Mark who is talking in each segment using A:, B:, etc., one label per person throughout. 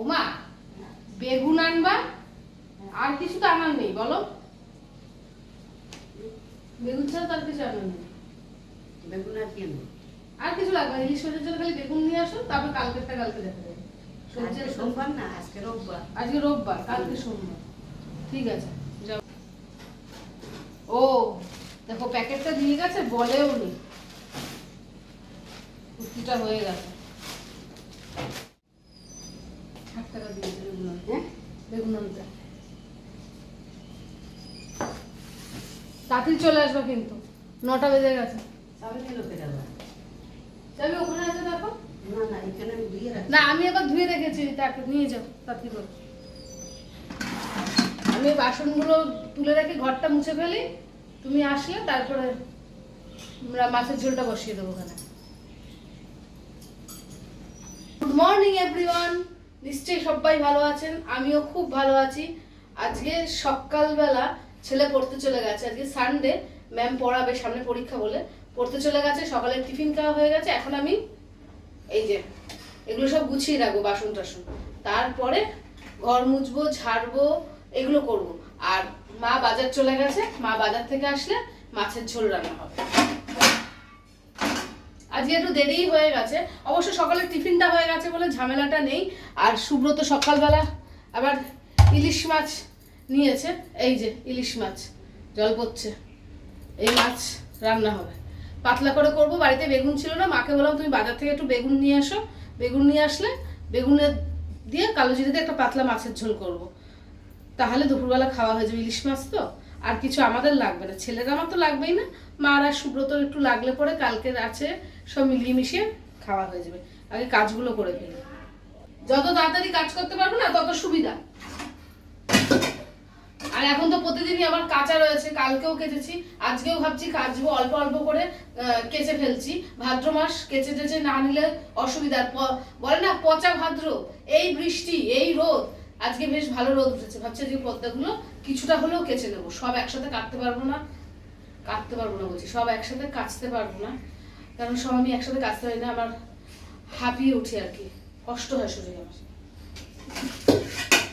A: ওমা বেগুন আনবা? আর কিছু তো আনার নেই বলো। বেগুন ছাড়া তার কিছু আনার নেই।
B: বেগুন আর কেন
A: আর কিছু লাগবে না ইলিশ মাছের জন্য খালি বেগুন নিয়ে আসো তারপর কালকেরটা কালকে দেখা যাবে। সবজি
B: সোমবার না আজকে রোববার।
A: আজকে রোববার কালকে সোমবার। ঠিক আছে যাও। ও দেখো প্যাকেটটা দিয়ে গেছে বলেও নি কুর্তিটা হয়ে গেছে। টাকা দিয়েছে বেগুন
B: হ্যাঁ?
A: বেগুন তাড়াতাড়ি চলে আসবে কিন্তু। নটা বেজে গেছে। যাবি? ওখানে আছে দেখো?
B: না আমি
A: আবার ধুয়ে রেখেছি তাকে নিয়ে যাও তাড়াতাড়ি করে। আমি বাসনগুলো তুলে রেখে ঘরটা মুছে ফেলি। তুমি আসলে তারপরে আমরা মাছের ঝোলটা বসিয়ে দেবো ওখানে। গুড মর্নিং এভরিওয়ান নিশ্চয়ই সবাই ভালো আছেন, আমিও খুব ভালো আছি। আজকে সকালবেলা ছেলে পড়তে চলে গেছে, আজকে সানডে ম্যাম পড়াবে সামনে পরীক্ষা বলে। পড়তে চলে গেছে, সকালে টিফিন খাওয়া হয়ে গেছে, এখন আমি এই যে, এগুলো সব গুছিয়ে রাখব বাসন টাসন। তারপরে ঘর মুছবো, ঝাড়বো, এগুলো করব। আর মা বাজার চলে গেছে, মা বাজার থেকে আসলে মাছের ঝোল রান্না হবে। আজকে একটু দেরিই হয়ে গেছে, অবশ্য সকালে টিফিনটা হয়ে গেছে বলে ঝামেলাটা নেই। আর সুব্রত সকালবেলা আবার ইলিশ মাছ নিয়েছে। এই যে ইলিশ মাছ, জল পড়ছে। এই মাছ রান্না হবে। পাতলা করে করব, বাড়িতে বেগুন ছিল না, মাকে বললাম তুমি বাজার থেকে একটু বেগুন নিয়ে আসো বেগুন নিয়ে আসলে বেগুনের দিয়ে কালো জিরে দিয়ে একটা পাতলা মাছের ঝোল করব। তাহলে দুপুরবেলা খাওয়া হয়ে যাবে ইলিশ মাছ তো। আর কিছু আমাদের লাগবে না, ছেলের আমার তো লাগবেই না। মা আর সুব্রতর একটু লাগলে পরে, কালকের আছে সব মিলিয়ে মিশিয়ে খাওয়া হয়ে যাবে। আগে কাজগুলো করে ফেলি। যত তাড়াতাড়ি কাজ করতে পারব না, তত সুবিধা। আর এখন তো প্রতিদিনই আমার কাঁচা রয়েছে, কালকেও কেচেছি, আজকেও ভাবছি কাচবো, অল্প অল্প করে কেচে ফেলছি। ভাদ্র মাস, কেচে টেচে না নিলে অসুবিধা। বলে না, পচা ভাদ্র, এই বৃষ্টি, এই রোদ, আজকে বেশ ভালো রোদ উঠেছে। ভাবছি যে পদ্মাগুলো কিছুটা হলেও কেচে নেব। সব একসাথে কাটতে পারব না, কাটতে পারব না বলছি। সব একসাথে কাচতে পারব না। কারণ সব আমি একসাথে কাচতে পারি না, আমার হাঁপিয়ে উঠি আর কি। কষ্ট হয় শরীরে আমার।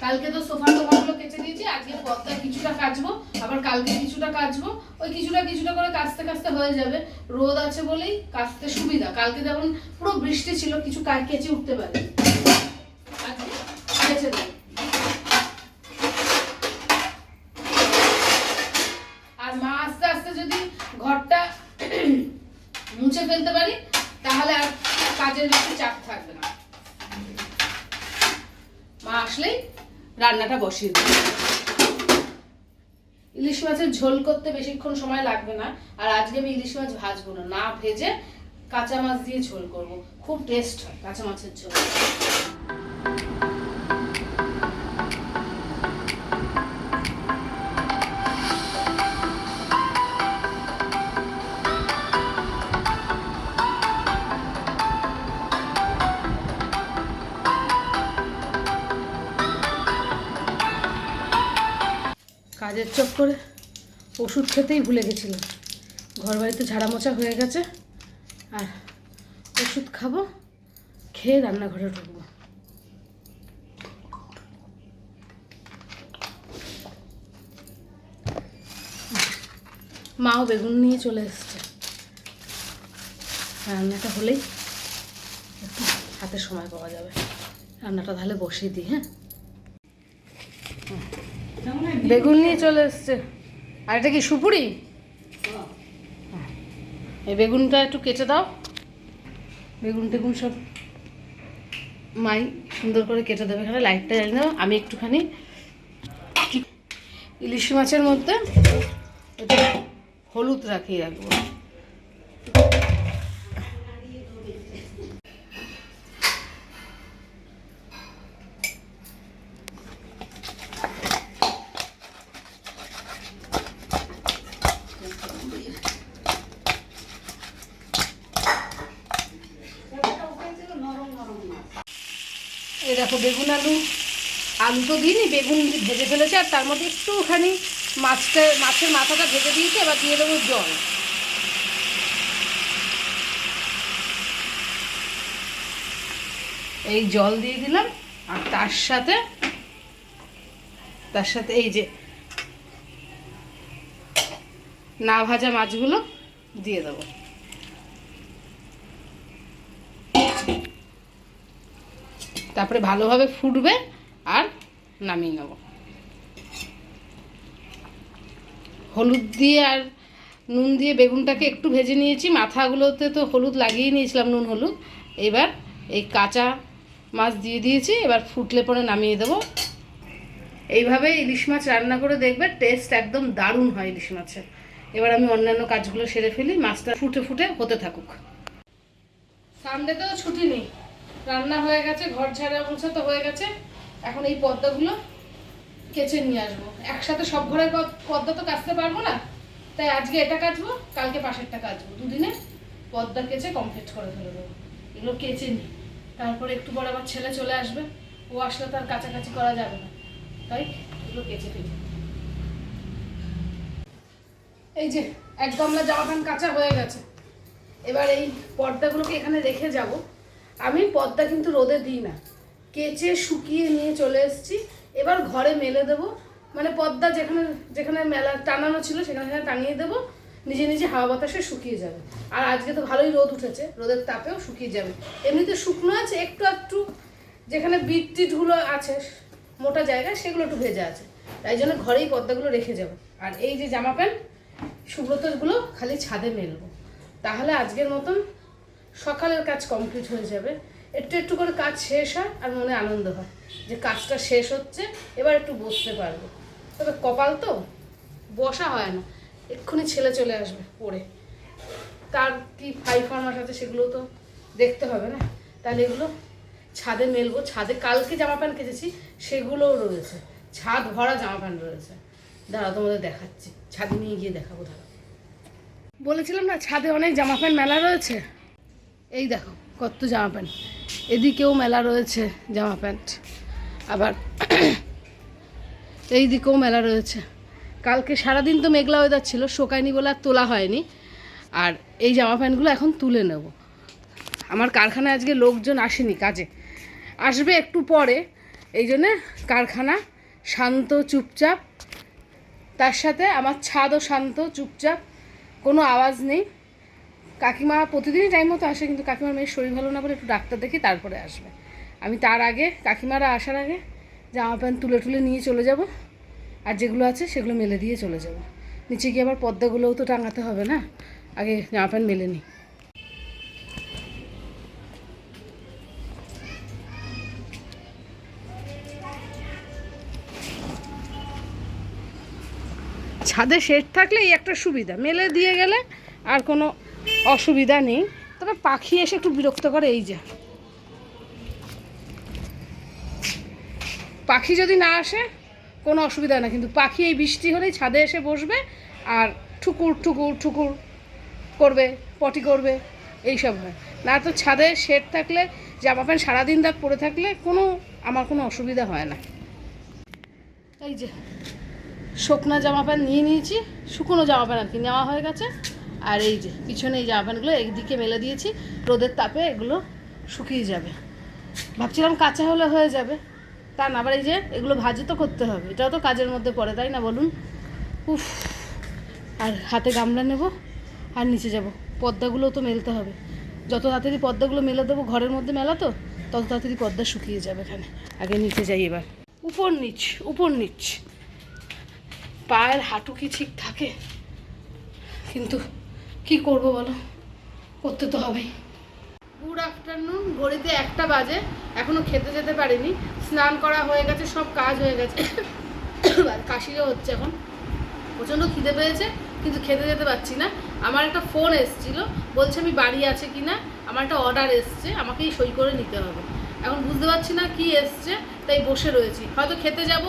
A: কালকে তো সোফা টোফাগুলো কেচে দিয়েছি, আজকে পথটা কিছুটা কাচবো, আবার কালকে কিছুটা কাচবো। ওই কিছুটা কিছুটা করে কাচতে কাচতে হয়ে যাবে। রোদ আছে বলেই কাচতে সুবিধা। কালকে যেমন পুরো বৃষ্টি ছিল, কিছু কেচে উঠতে পারে আজকে কেচে দেয় রান্নাটা বসিয়ে দিই ইলিশ মাছের ঝোল করতে বেশিক্ষণ সময় লাগবে না, আর আজকে আমি ইলিশ মাছ ভাজবো না। না ভেজে কাঁচা মাছ দিয়ে ঝোল করব। খুব টেস্ট হয় কাঁচা মাছের ঝোল। কাজের চক্করে ওষুধ খেতেই ভুলে গেছিলাম। ঘর বাড়িতে ঝাড়া মোছা হয়ে গেছে। আর ওষুধ খাব, খেয়ে রান্নাঘরে ঢুকবো। মাও বেগুন নিয়ে চলে এসছে। রান্নাটা হলেই হাতে সময় পাওয়া যাবে। রান্নাটা তাহলে বসিয়ে দিই হ্যাঁ? বেগুন নিয়ে চলে এসছে। আর এটা কি সুপুরি? এই বেগুনটা একটু কেটে দাও। বেগুন টেগুন সব মাই সুন্দর করে কেটে দেবে। এখানে লাইটটা জ্বালিয়ে দাও আমি একটুখানি ইলিশ মাছের মধ্যে হলুদ রাখিয়ে রাখব। দেখো, বেগুন আলু আলু তো দিইনি, বেগুন ভেজে ফেলেছে, আর তার মধ্যে একটুখানি মাছটা, মাছের মাথাটা ভেজে দিয়েছে, এবার দিয়ে দেবো জল। এই জল দিয়ে দিলাম, আর তার সাথে তার সাথে এই যে না ভাজা মাছগুলো দিয়ে দেবো। তারপরে ভালোভাবে ফুটবে আর নামিয়ে নেব। হলুদ দিয়ে আর নুন দিয়ে বেগুনটাকে একটু ভেজে নিয়েছি। মাথাগুলোতে তো হলুদ লাগিয়ে নিয়েছিলাম নুন হলুদ। এবার এই কাঁচা মাছ দিয়ে দিয়েছি, এবার ফুটলে পরে নামিয়ে দেবো। এইভাবে ইলিশ মাছ রান্না করে দেখবে টেস্ট একদম দারুণ হয় ইলিশ মাছের। এবার আমি অন্যান্য কাজগুলো সেরে ফেলি, মাছটা ফুটে ফুটে হতে থাকুক। সামনে তো ছুটি নেই। রান্না হয়ে গেছে, ঘর ঝাড়া মোছা তো হয়ে গেছে। এখন এই পর্দাগুলো কেচে নিয়ে আসব। একসাথে সব ঘরের পদ- পর্দা তো কাচতে পারব না, তাই আজকে এটা কাচবো, কালকে পাশেরটা কাচবো। দুদিনে পর্দা কেচে কমপ্লিট করে ফেলে দেবো। এগুলো কেচে নিই তারপরে একটু পর আবার ছেলে চলে আসবে। ও আসলে তার কাছাকাছি করা যাবে না। তাই এগুলো কেচে ফেলি। এই যে, এক গামলা জামা প্যান্ট কাঁচা হয়ে গেছে। এবার এই পর্দাগুলোকে এখানে রেখে যাব। আমি পর্দা কিন্তু রোদে দিই না। কেচে শুকিয়ে নিয়ে চলে এসেছি। এবার ঘরে মেলে দেব। মানে পর্দা যেখানে যেখানে মেলা টানানো ছিল, সেখানে সেখানে টাঙিয়ে দেবো। নিজে নিজে হাওয়া বাতাসে শুকিয়ে যাবে। আর আজকে তো ভালোই রোদ উঠেছে। রোদের তাপেও শুকিয়ে যাবে। এমনিতে শুকনো আছে, একটু একটু যেখানে বিট টিটগুলো আছে, মোটা জায়গায়, সেগুলো একটু ভেজা আছে। তাই জন্য ঘরেই পর্দাগুলো রেখে যাব। আর এই যে জামা প্যান্ট সুব্রতগুলো খালি ছাদে মেলবো। তাহলে আজকের মতন সকালের কাজ কমপ্লিট হয়ে যাবে। একটু একটু করে কাজ শেষ হয় আর মনে আনন্দ হয় যে কাজটা শেষ হচ্ছে, এবার একটু বসতে পারব। তবে কপাল তো বসা হয় না। এক্ষুনি ছেলে চলে আসবে পড়ে। তার কি ফাই ফরমাস আছে সেগুলো তো দেখতে হবে না। তাহলে এগুলো ছাদে মেলবো। ছাদে কালকে জামা প্যান্ট কেচেছি, সেগুলোও রয়েছে। ছাদ ভরা জামা প্যান্ট রয়েছে। দাঁড়া তোমাদের দেখাচ্ছি। ছাদে নিয়ে গিয়ে দেখাবো দাঁড়া বলেছিলাম না, ছাদে অনেক জামা প্যান্ট মেলা রয়েছে? এই দেখো, কত জামা প্যান্ট। এদিকেও মেলা রয়েছে জামা প্যান্ট। আবার এই দিকেও মেলা রয়েছে। কালকে সারাদিন তো মেঘলা ওয়েদার ছিল, শোকায়নি বলে আর তোলা হয়নি। আর এই জামা প্যান্টগুলো এখন তুলে নেব। আমার কারখানায় আজকে লোকজন আসেনি কাজে। আসবে একটু পরে, এই জন্যে কারখানা শান্ত, চুপচাপ। তার সাথে আমার ছাদও শান্ত, চুপচাপ। কোনো আওয়াজ নেই। কাকিমা প্রতিদিনই টাইম মতো আসে, কিন্তু কাকিমার মেয়ের শরীর ভালো না বলে একটু ডাক্তার দেখি তারপরে আসবে। আমি তার আগে, কাকিমারা আসার আগে জামা প্যান্ট তুলে তুলে নিয়ে চলে যাব, আর যেগুলো আছে সেগুলো মেলে দিয়ে চলে যাব। নিচে গিয়ে আবার পর্দাগুলোও তো টাঙাতে হবে না? আগে জামা প্যান্ট মেলে নিই ছাদে শেড থাকলে এই একটা সুবিধা, মেলে দিয়ে গেলে আর কোনো অসুবিধা নেই। তবে পাখি এসে একটু বিরক্ত করে, এই যা। পাখি যদি না আসে, কোনো অসুবিধা না। কিন্তু পাখি এই বৃষ্টি হলেই ছাদে এসে বসবে আর ঠুকুর ঠুকুর ঠুকুর করবে, পটি করবে, এইসব হয়। না তো ছাদে শেড থাকলে, জামা প্যান্ট সারাদিন রাত পরে থাকলে কোনো, আমার কোনো অসুবিধা হয় না। এই যে, শুকনো জামা প্যান্ট নিয়ে নিয়েছি, শুকনো জামা প্যান্ট আর কি নেওয়া হয়ে গেছে। আর এই যে, পিছনে এই জামা প্যান্টগুলো একদিকে মেলে দিয়েছি, রোদের তাপে এগুলো শুকিয়ে যাবে। ভাবছিলাম কাঁচা হলে হয়ে যাবে, তা না, আবার এই যে এগুলো ভাজি তো করতে হবে, এটাও তো কাজের মধ্যে পড়ে, তাই না বলুন? উফ, আর হাতে গামলা নেব, আর নিচে যাব পর্দাগুলোও তো মেলতে হবে। যত তাড়াতাড়ি পর্দাগুলো মেলে দেবো ঘরের মধ্যে মেলা তো, তত তাড়াতাড়ি পর্দা শুকিয়ে যাবে এখানে। আগে নিচে যাই এবার। উপর নিচ উপর নিচ। পায়ের হাঁটু কি ঠিক থাকে? কিন্তু কি করব বলো? করতে তো হবেই। গুড আফটারনুন ঘড়িতে একটা বাজে, এখনও খেতে যেতে পারিনি। স্নান করা হয়ে গেছে, সব কাজ হয়ে গেছে। কাশিও হচ্ছে এখন। প্রচণ্ড খিদে পেয়েছে, কিন্তু খেতে যেতে পারছি না। আমার একটা ফোন এসেছিল, বলছে আমি বাড়ি আছে কি না আমার একটা অর্ডার এসছে, আমাকেই সই করে নিতে হবে। এখন বুঝতে পারছি না কি এসছে, তাই বসে রয়েছি। হয়তো খেতে যাব,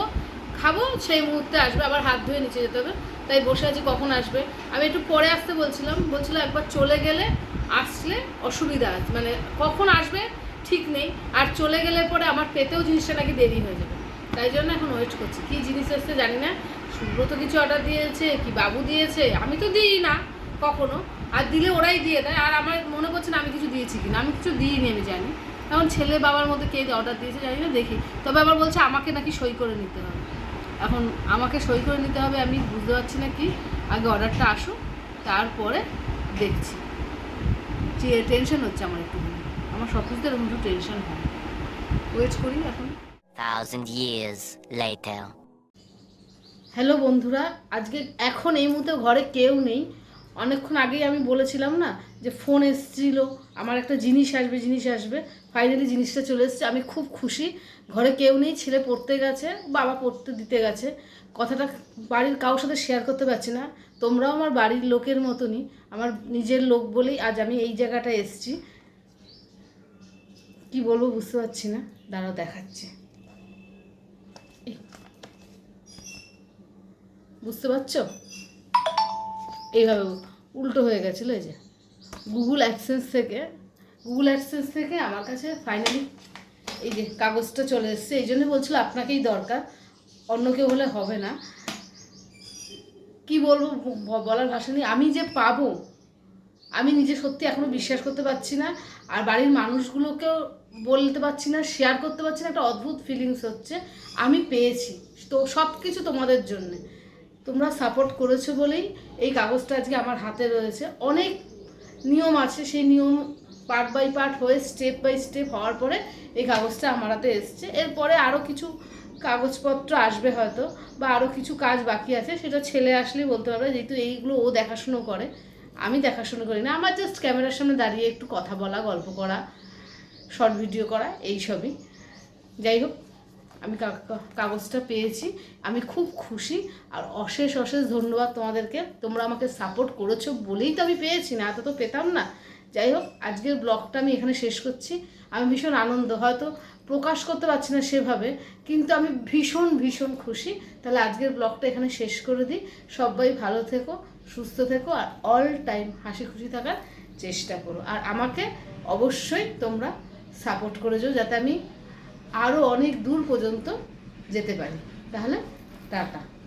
A: খাব, সেই মুহূর্তে আসবে, আবার হাত ধুয়ে নিচে যেতে হবে। তাই বসে আছি, কখন আসবে? আমি একটু পরে আসতে বলছিলাম বলছিলাম একবার চলে গেলে আসলে অসুবিধা আছে। মানে কখন আসবে ঠিক নেই, আর চলে গেলে পরে আমার পেতেও জিনিসটা নাকি দেরি হয়ে যাবে। তাই জন্য এখন ওয়েট করছি। কী জিনিস এসছে জানি না। সুব্রত কিছু অর্ডার দিয়েছে, কি বাবু দিয়েছে, আমি তো দিই না কখনো। আর দিলে ওরাই দিয়ে দেয়, আর আমার মনে করছে না আমি কিছু দিয়েছি কিনা। আমি কিছু দিইনি, আমি জানি। এখন ছেলে বাবার মধ্যে কে অর্ডার দিয়েছে জানি না, দেখি। তবে আবার বলছে আমাকে নাকি সই করে নিতে হবে। এখন আমাকে সই করে নিতে হবে আমি বুঝতে পারছি না কি। আগে অর্ডারটা আসুক তারপরে দেখছি। যে টেনশন হচ্ছে আমার একটু আমার সব কিছুতে এরকম একটু টেনশন হয়। ওয়েট করি এখন।
C: Thousand years later.
A: হ্যালো বন্ধুরা আজকে এখন এই মুহূর্তে ঘরে কেউ নেই। অনেকক্ষণ আগেই আমি বলেছিলাম না যে ফোন এসেছিল, আমার একটা জিনিস আসবে জিনিস আসবে। ফাইনালি জিনিসটা চলে এসেছে, আমি খুব খুশি। ঘরে কেউ নেই, ছেলে পড়তে গেছে, বাবা পড়তে দিতে গেছে। কথাটা বাড়ির কারোর সাথে শেয়ার করতে পারছি না। তোমরাও আমার বাড়ির লোকের মতনই, আমার নিজের লোক বলেই আজ আমি এই জায়গাটা এসেছি। কি বলব বুঝতে পারছি না। দাঁড়াও দেখাচ্ছে। বুঝতে পারছ? এইভাবে উল্টো হয়ে গেছিল এই যে। গুগল অ্যাডসেন্স থেকে গুগল অ্যাডসেন্স থেকে আমার কাছে ফাইনালি এই যে কাগজটা চলে এসেছে, এই জন্য বলছিল আপনাকেই দরকার, অন্য কেউ হলে হবে না। কি বলব বলার ভাষা নেই। আমি যে পাবো, আমি নিজে সত্যি এখনও বিশ্বাস করতে পারছি না, আর বাড়ির মানুষগুলোকেও বলতে পারছি না শেয়ার করতে পারছি না, একটা অদ্ভুত ফিলিংস হচ্ছে। আমি পেয়েছি, তো সব কিছু তোমাদের জন্যে। তোমরা সাপোর্ট করেছ বলেই এই কাগজটা আজকে আমার হাতে রয়েছে। অনেক নিয়ম আছে, সেই নিয়ম পার্ট বাই পার্ট হয়ে স্টেপ বাই স্টেপ হওয়ার পরে এই কাগজটা আমার হাতে এসছে। এরপরে আরও কিছু কাগজপত্র আসবে হয়তো, বা আরও কিছু কাজ বাকি আছে, সেটা ছেলে আসলেই বলতে পারবে, যেহেতু এইগুলো ও দেখাশুনো করে, আমি দেখাশুনো করি না। আমার জাস্ট ক্যামেরার সামনে দাঁড়িয়ে একটু কথা বলা, গল্প করা শর্ট ভিডিও করা, এই সবই। যাই হোক। আমি কাগজটা পেয়েছি। আমি খুব খুশি। আর অশেষ অশেষ ধন্যবাদ তোমাদেরকে। তোমরা আমাকে সাপোর্ট করেছ বলেই তো আমি পেয়েছি, না এত তো পেতাম না। যাই হোক, আজকের ব্লগটা আমি এখানে শেষ করছি। আমি ভীষণ আনন্দ, হয়তো প্রকাশ করতে পারছি না সেভাবে, কিন্তু আমি ভীষণ ভীষণ খুশি। তাহলে আজকের ব্লগটা এখানে শেষ করে দিই। সবাই ভালো থেকো, সুস্থ থেকো, আর অল টাইম হাসি খুশি থাকার চেষ্টা করো। আর আমাকে অবশ্যই তোমরা সাপোর্ট করে যাও যাতে আমি আরও অনেক দূর পর্যন্ত যেতে পারি। তাহলে টাটা।